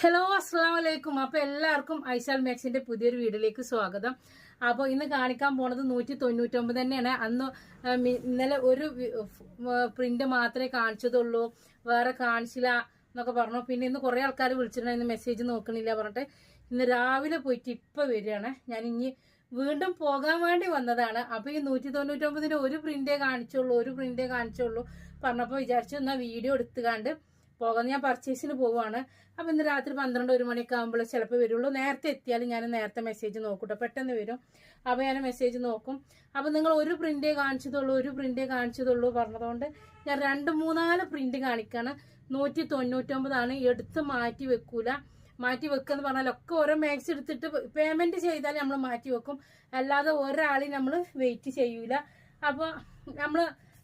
Hello അസ്സാം വലൈക്കും അപ്പൊ എല്ലാവർക്കും ഐശാൽ മാക്സിന്റെ പുതിയൊരു വീഡിയോയിലേക്ക് സ്വാഗതം. അപ്പോൾ ഇന്ന് കാണിക്കാൻ പോണത് നൂറ്റി തൊണ്ണൂറ്റൊമ്പത് തന്നെയാണ്. അന്ന് ഇന്നലെ ഒരു പ്രിന്റ് മാത്രമേ കാണിച്ചതുള്ളൂ. വേറെ കാണിച്ചില്ല എന്നൊക്കെ പറഞ്ഞു. പിന്നെ ഇന്ന് കുറെ ആൾക്കാർ വിളിച്ചിട്ടുണ്ടായിരുന്നു മെസ്സേജ് നോക്കണില്ല പറഞ്ഞിട്ട്. ഇന്ന് രാവിലെ പോയിട്ട് ഇപ്പൊ വരികയാണ്. ഞാൻ ഇനി വീണ്ടും പോകാൻ വേണ്ടി വന്നതാണ്. അപ്പൊ ഈ നൂറ്റി തൊണ്ണൂറ്റൊമ്പതിന് ഒരു പ്രിന്റേ കാണിച്ചുള്ളൂ. ഒരു പ്രിന്റേ കാണിച്ചുള്ളൂ പറഞ്ഞപ്പോ വിചാരിച്ചു എന്നാ വീഡിയോ എടുത്തുകാണ്ട് പോകാൻ ഞാൻ പർച്ചേസിന് പോവുകയാണ് അപ്പൊ ഇന്ന് രാത്രി പന്ത്രണ്ട് ഒരു മണിയൊക്കെ ആകുമ്പോൾ ചിലപ്പോൾ വരുള്ളൂ. നേരത്തെ എത്തിയാലും ഞാൻ നേരത്തെ മെസ്സേജ് നോക്കൂട്ടോ. പെട്ടെന്ന് വരും. അപ്പോൾ ഞാൻ മെസ്സേജ് നോക്കും. അപ്പൊ നിങ്ങൾ ഒരു പ്രിന്റേ കാണിച്ചതുള്ളൂ ഒരു പ്രിന്റേ കാണിച്ചതുള്ളൂ പറഞ്ഞതുകൊണ്ട് ഞാൻ രണ്ട് മൂന്നാൽ പ്രിന്റ് കാണിക്കാണ്. നൂറ്റി തൊണ്ണൂറ്റൊമ്പതാണ്. എടുത്ത് മാറ്റി വെക്കൂല. മാറ്റി വെക്കെന്ന് പറഞ്ഞാൽ ഒക്കെ ഓരോ മാക്സ് എടുത്തിട്ട് പേയ്മെന്റ് ചെയ്താൽ നമ്മൾ മാറ്റി വെക്കും. അല്ലാതെ ഒരാളെയും നമ്മൾ വെയിറ്റ് ചെയ്യൂല. അപ്പോൾ നമ്മൾ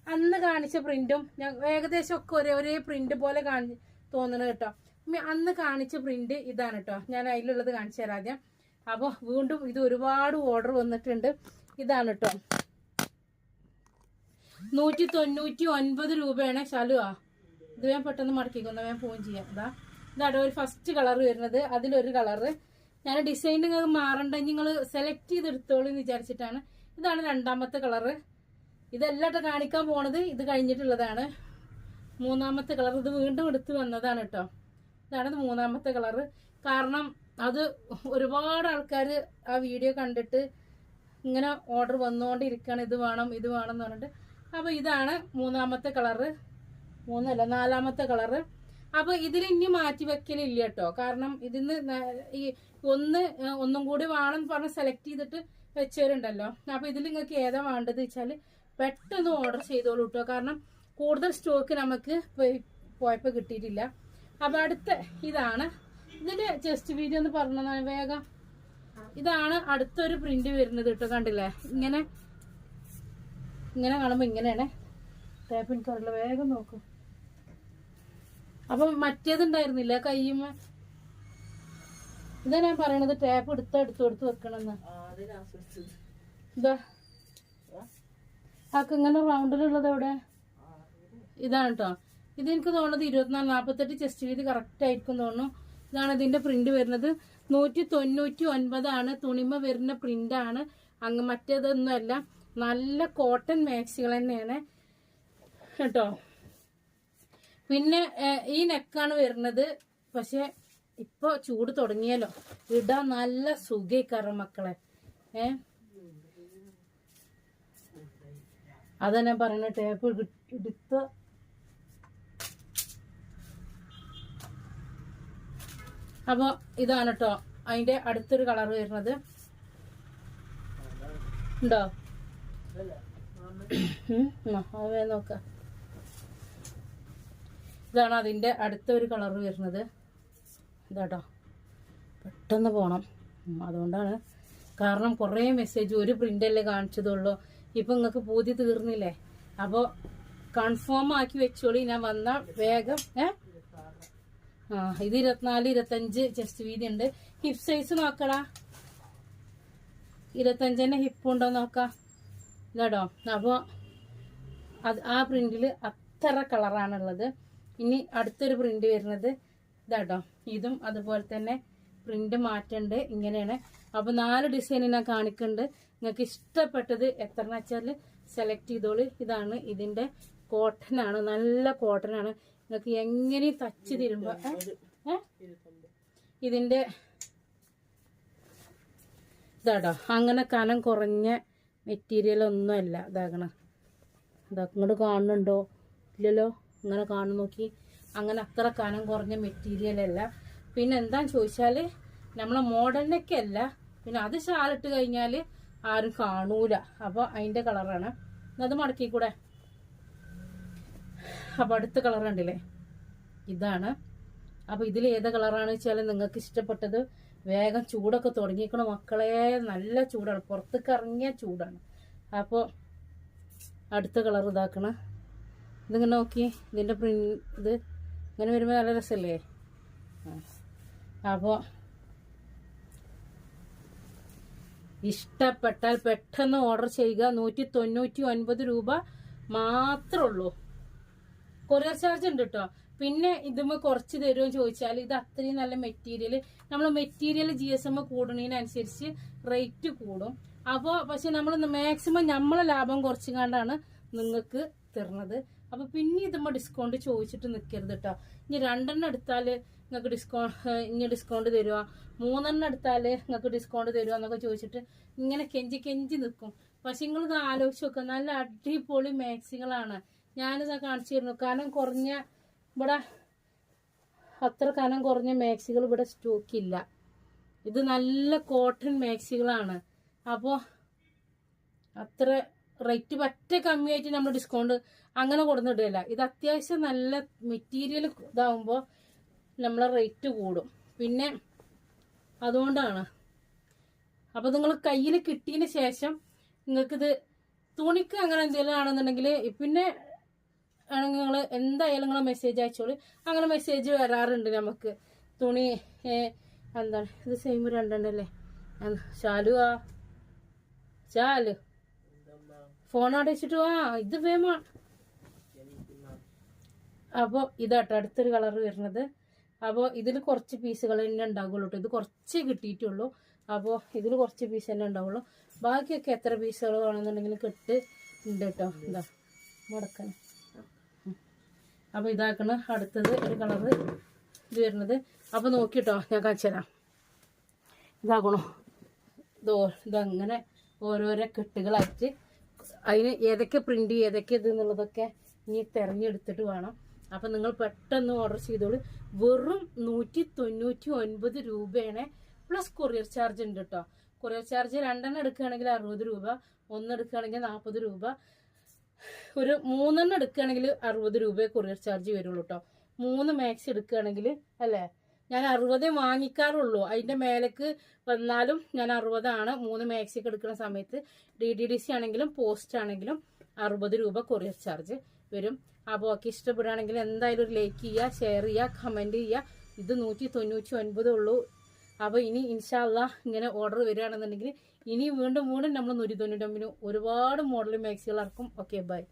അന്ന് കാണിച്ച പ്രിന്റും ഞാൻ- ഏകദേശം ഒക്കെ ഒരേ ഒരേ പ്രിന്റ് പോലെ കാണി തോന്നണ കേട്ടോ. അന്ന് കാണിച്ച പ്രിന്റ് ഇതാണ് കേട്ടോ. ഞാൻ അതിലുള്ളത് കാണിച്ചു തരാം ആദ്യം. അപ്പോൾ വീണ്ടും ഇത് ഒരുപാട് ഓർഡർ വന്നിട്ടുണ്ട്. ഇതാണ് കേട്ടോ. നൂറ്റി തൊണ്ണൂറ്റി ഒൻപത് രൂപയാണ് ശലുവാ. ഇത് ഞാൻ പെട്ടെന്ന് മടക്കിക്കൊന്ന് ഞാൻ ഫോൺ ചെയ്യാം. ഇതാ. ഇതാണ് ഒരു ഫസ്റ്റ് കളർ വരുന്നത്. അതിലൊരു കളറ് ഞാൻ ഡിസൈൻ നിങ്ങൾക്ക് നിങ്ങൾ സെലക്ട് ചെയ്തെടുത്തോളൂ എന്ന് വിചാരിച്ചിട്ടാണ്. ഇതാണ് രണ്ടാമത്തെ കളറ് ഇതെല്ലാം ട്ടോ കാണിക്കാൻ പോണത് ഇത് കഴിഞ്ഞിട്ടുള്ളതാണ്. മൂന്നാമത്തെ കളർ ഇത് വീണ്ടും എടുത്ത് വന്നതാണ് കേട്ടോ. ഇതാണ് മൂന്നാമത്തെ കളറ് കാരണം അത് ഒരുപാട് ആൾക്കാർ ആ വീഡിയോ കണ്ടിട്ട് ഇങ്ങനെ ഓർഡർ വന്നുകൊണ്ടിരിക്കുകയാണ് ഇത് വേണം ഇത് വേണം എന്ന് പറഞ്ഞിട്ട്. അപ്പോൾ ഇതാണ് മൂന്നാമത്തെ കളറ് മൂന്നല്ല നാലാമത്തെ കളറ് അപ്പോൾ ഇതിൽ ഇനി മാറ്റി വെക്കലില്ല കേട്ടോ. കാരണം ഇതിന്ന് ഈ ഒന്ന് ഒന്നും കൂടി വേണം എന്ന് പറഞ്ഞ് സെലക്ട് ചെയ്തിട്ട് വെച്ചവരുണ്ടല്ലോ. അപ്പോൾ ഇതിൽ നിങ്ങൾക്ക് ഏതാ വേണ്ടത് വെച്ചാൽ പെട്ടെന്ന് ഓർഡർ ചെയ്തോളൂ കേട്ടോ കാരണം കൂടുതൽ സ്റ്റോക്ക് നമുക്ക് പോയപ്പോൾ പോയപ്പോ കിട്ടിയിട്ടില്ല. അപ്പൊ അടുത്ത ഇതാണ്. ഇതിന്റെ ജസ്റ്റ് വീഡിയോ ഒന്ന് പറഞ്ഞതാണ് വേഗം. ഇതാണ് അടുത്തൊരു പ്രിന്റ് വരുന്നത് കേട്ടോ കണ്ടില്ലേ? ഇങ്ങനെ ഇങ്ങനെ കാണുമ്പോ ഇങ്ങനെയാണ്. ടേപ്പിൻ എനിക്കറിയില്ല വേഗം നോക്കും. അപ്പൊ മറ്റേതുണ്ടായിരുന്നില്ല കയ്യുമ്മ ഇതാ ഞാൻ പറയണത് ടേപ്പ് എടുത്ത് എടുത്ത് എടുത്ത് വെക്കണമെന്ന് ഇതാ. ആക്ക് ഇങ്ങനെ റൗണ്ടിലുള്ളത് എവിടെ? ഇതാണ് കേട്ടോ ഇത് എനിക്ക് തോന്നുന്നത് ഇരുപത്തിനാല് നാൽപ്പത്തെട്ട് ചെസ്റ്റ് വീതി കറക്റ്റ് ആയിരിക്കും തോന്നുന്നു. ഇതാണ് ഇതിന്റെ പ്രിന്റ് വരുന്നത്. നൂറ്റി തൊണ്ണൂറ്റി ഒൻപതാണ് തുണിമ വരുന്ന പ്രിന്റ് ആണ്. അങ്ങ് മറ്റേതൊന്നുമല്ല. നല്ല കോട്ടൺ മാക്സികൾ തന്നെയാണ്. കേട്ടോ? പിന്നെ ഏഹ്, ഈ നെക്കാണ് വരുന്നത്. പക്ഷെ ഇപ്പൊ ചൂട് തുടങ്ങിയല്ലോ. ഇടാൻ നല്ല സുഖേക്കാരം മക്കളെ. ഏ? അതാ ഞാൻ പറയുന്ന ടേപ്പ് എടുത്ത് അപ്പോൾ ഇതാണ് കേട്ടോ അതിന്റെ അടുത്തൊരു കളർ വരുന്നത്. ഉണ്ടോ? ഉം, നോക്ക. ഇതാണ് അതിന്റെ അടുത്തൊരു കളർ വരുന്നത്. ഇതാട്ടോ പെട്ടെന്ന് പോണം. അതുകൊണ്ടാണ്. കാരണം കുറേ മെസ്സേജ് ഒരു പ്രിന്റ് അല്ലേ കാണിച്ചതുള്ളൂ. ഇപ്പൊ നിങ്ങൾക്ക് പൂതി തീർന്നില്ലേ? അപ്പോൾ കൺഫേം ആക്കി വെച്ചോളി. ഞാൻ വന്ന വേഗം ഏ? ആ ഇത് ഇരുപത്തിനാല് ഇരുപത്തഞ്ച് ചെസ്റ്റ് വീതി ഉണ്ട്. ഹിപ് സൈസ് നോക്കടാ. ഇരുപത്തഞ്ചന്നെ ഹിപ്പ് ഉണ്ടോ നോക്കാം. ഇതാടോ. അപ്പോൾ അത് ആ പ്രിന്റിൽ അത്ര കളറാണുള്ളത് ഇനി അടുത്തൊരു പ്രിന്റ് വരുന്നത് ഇതാട്ടോ. ഇതും അതുപോലെ തന്നെ പ്രിന്റ് മാറ്റുണ്ട്. ഇങ്ങനെയാണ്. അപ്പൊ നാല് ഡിസൈൻ ഞാൻ കാണിക്കുന്നുണ്ട് നിങ്ങൾക്ക് ഇഷ്ടപ്പെട്ടത് എത്ര വെച്ചാൽ സെലക്ട് ചെയ്തോളൂ. ഇതാണ് ഇതിന്റെ കോട്ടൺ ആണ്. നല്ല കോട്ടൺ ആണ്. നിങ്ങൾക്ക് എങ്ങനെ തച്ച് തരുമ്പോ ഏ? ഇതിന്റെ ഇതാടോ അങ്ങനെ കനം കുറഞ്ഞ മെറ്റീരിയൽ ഒന്നുമല്ല ഇതാകണ. ഇതാ ഇങ്ങോട്ട് കാണുന്നുണ്ടോ? ഇല്ലല്ലോ? ഇങ്ങനെ കാണു നോക്കി. അങ്ങനെ അത്ര കനം കുറഞ്ഞ മെറ്റീരിയൽ അല്ല. പിന്നെ എന്താന്ന് ചോദിച്ചാൽ നമ്മളെ മോഡലിനൊക്കെ അല്ല. പിന്നെ അത് ഷാളിട്ട് കഴിഞ്ഞാൽ ആരും കാണൂല. അപ്പോൾ അതിന്റെ കളറാണ്. അത് മടക്കിക്കൂടെ? അപ്പോൾ അടുത്ത കളർ കണ്ടില്ലേ? ഇതാണ്. അപ്പോൾ ഇതിൽ ഏത് കളറാണ് വെച്ചാൽ നിങ്ങൾക്ക് ഇഷ്ടപ്പെട്ടത്? വേഗം ചൂടൊക്കെ തുടങ്ങിയിരിക്കണം മക്കളെ. നല്ല ചൂടാണ്. പുറത്തേക്ക് ഇറങ്ങിയ ചൂടാണ്. അപ്പോൾ അടുത്ത കളർ ഇതാക്കണം. ഇതിങ്ങനെ നോക്കി. ഇതിന്റെ പ്രിൻ ഇത് ഇങ്ങനെ വരുമ്പോൾ നല്ല രസമല്ലേ അപ്പോൾ ഇഷ്ടപ്പെട്ടാൽ പെട്ടെന്ന് ഓർഡർ ചെയ്യുക. നൂറ്റി തൊണ്ണൂറ്റി ഒൻപത് രൂപ മാത്രമേ ഉള്ളൂ കൊറിയർ ചാർജ് ഉണ്ട് കേട്ടോ പിന്നെ ഇതുമ്മ കുറച്ച് തരുമോ ചോദിച്ചാൽ ഇത് അത്രയും നല്ല മെറ്റീരിയൽ നമ്മൾ മെറ്റീരിയൽ ജി എസ് എം കൂടുന്നതിനനുസരിച്ച് റേറ്റ് കൂടും. അപ്പോൾ പക്ഷെ നമ്മൾ മാക്സിമം നമ്മളെ ലാഭം കുറച്ചും കണ്ടാണ് നിങ്ങൾക്ക് തരുന്നത്. അപ്പൊ പിന്നെ ഇതുമ്പോ ഡിസ്കൗണ്ട് ചോദിച്ചിട്ട് നിൽക്കരുത് കേട്ടോ ഇനി രണ്ടെണ്ണം എടുത്താൽ നിങ്ങൾക്ക് ഡിസ്കൗണ്ട് ഇനി ഡിസ്കൗണ്ട് തരുക മൂന്നെണ്ണം എടുത്താൽ നിങ്ങൾക്ക് ഡിസ്കൗണ്ട് തരുക എന്നൊക്കെ ചോദിച്ചിട്ട് ഇങ്ങനെ കെഞ്ചി കെഞ്ചി നിൽക്കും പക്ഷെ നിങ്ങളിത് ആലോചിച്ച് നോക്കുക നല്ല അടിപൊളി മാക്സികളാണ്. ഞാനിത് കാണിച്ചു തരുന്നു കാരണം കുറഞ്ഞ ഇവിടെ അത്ര കനം കുറഞ്ഞ മാക്സികൾ ഇവിടെ സ്റ്റോക്കില്ല. ഇത് നല്ല കോട്ടൺ മാക്സികളാണ്. അപ്പോൾ അത്ര റേറ്റ് പറ്റ കമ്മിയായിട്ട് നമ്മൾ ഡിസ്കൗണ്ട് അങ്ങനെ കൊടുത്തിട്ടില്ല ഇത് അത്യാവശ്യം നല്ല മെറ്റീരിയൽ ഇതാവുമ്പോൾ നമ്മളെ റേറ്റ് കൂടും. പിന്നെ അതുകൊണ്ടാണ്. അപ്പോൾ നിങ്ങൾ കയ്യിൽ കിട്ടിയതിന് ശേഷം നിങ്ങൾക്കിത് തുണിക്ക് അങ്ങനെ എന്തെങ്കിലും ആണെന്നുണ്ടെങ്കിൽ പിന്നെ ആണെങ്കിൽ നിങ്ങൾ എന്തായാലും നിങ്ങൾ മെസ്സേജ് അയച്ചോളൂ. അങ്ങനെ മെസ്സേജ് വരാറുണ്ട് നമുക്ക്. തുണി എന്താണ്? ഇത് സെയിം രണ്ടെണ്ണല്ലേ ആ, ശാലു. ഫോൺ അടച്ചിട്ട് ആ ഇത് വേമാ. അപ്പോൾ ഇതാട്ടോ അടുത്തൊരു കളർ വരുന്നത്. അപ്പോൾ ഇതിൽ കുറച്ച് പീസുകൾ തന്നെ ഉണ്ടാകുള്ളൂ കേട്ടോ ഇത് കുറച്ചേ കിട്ടിയിട്ടുള്ളൂ. അപ്പോൾ ഇതിൽ കുറച്ച് പീസ് തന്നെ ഉണ്ടാവുള്ളൂ. ബാക്കിയൊക്കെ എത്ര പീസുകൾ വേണമെന്നുണ്ടെങ്കിൽ കെട്ട് ഉണ്ട് കേട്ടോ എന്താ മുടക്കാൻ. അപ്പോൾ ഇതാക്കണ അടുത്തത് ഒരു കളറ് ഇത് വരുന്നത്. അപ്പോൾ നോക്കിട്ടോ ഞാൻ കാണിച്ചു ഇതാക്കണോ? ഇതോ ഇതങ്ങനെ ഓരോരോ കെട്ടുകളായിട്ട് അതിന് ഏതൊക്കെ പ്രിന്റ് ഏതൊക്കെ ഇത് എന്നുള്ളതൊക്കെ ഇനി തിരഞ്ഞെടുത്തിട്ട് വേണം. അപ്പം നിങ്ങൾ പെട്ടെന്ന് ഓർഡർ ചെയ്തോളൂ. വെറും നൂറ്റി തൊണ്ണൂറ്റി ഒൻപത് രൂപയാണ്. പ്ലസ് കൊറിയർ ചാർജ് ഉണ്ട് കേട്ടോ കൊറിയർ ചാർജ് രണ്ടെണ്ണം എടുക്കുകയാണെങ്കിൽ അറുപത് രൂപ ഒന്ന് എടുക്കുകയാണെങ്കിൽ നാൽപ്പത് രൂപ. ഒരു മൂന്നെണ്ണം എടുക്കുകയാണെങ്കിൽ അറുപത് രൂപയെ കൊറിയർ ചാർജ് വരുള്ളൂ കേട്ടോ മൂന്ന് മാക്സ് എടുക്കുകയാണെങ്കിൽ അല്ലേ? ഞാൻ അറുപതേ വാങ്ങിക്കാറുള്ളൂ. അതിന്റെ മേലേക്ക് വന്നാലും ഞാൻ അറുപതാണ്. മൂന്ന് മാക്സിക്ക് എടുക്കുന്ന സമയത്ത് ഡി ഡി ഡി സി ആണെങ്കിലും പോസ്റ്റ് ആണെങ്കിലും അറുപത് രൂപ കൊറിയർ ചാർജ് വരും. അപ്പോൾ ഒക്കെ ഇഷ്ടപ്പെടുകയാണെങ്കിൽ എന്തായാലും ഒരു ലൈക്ക് ചെയ്യുക ഷെയർ ചെയ്യുക കമന്റ് ചെയ്യുക. ഇത് നൂറ്റി തൊണ്ണൂറ്റി ഒൻപതേ ഉള്ളൂ. അപ്പോൾ ഇനി ഇൻഷാല്ല ഇങ്ങനെ ഓർഡർ വരികയാണെന്നുണ്ടെങ്കിൽ ഇനി വീണ്ടും വീണ്ടും നമ്മൾ നൂറ്റി തൊണ്ണൂറ്റൊമ്പതിന് ഒരുപാട് മോഡൽ മാക്സികൾ ഇറക്കും. Okay bye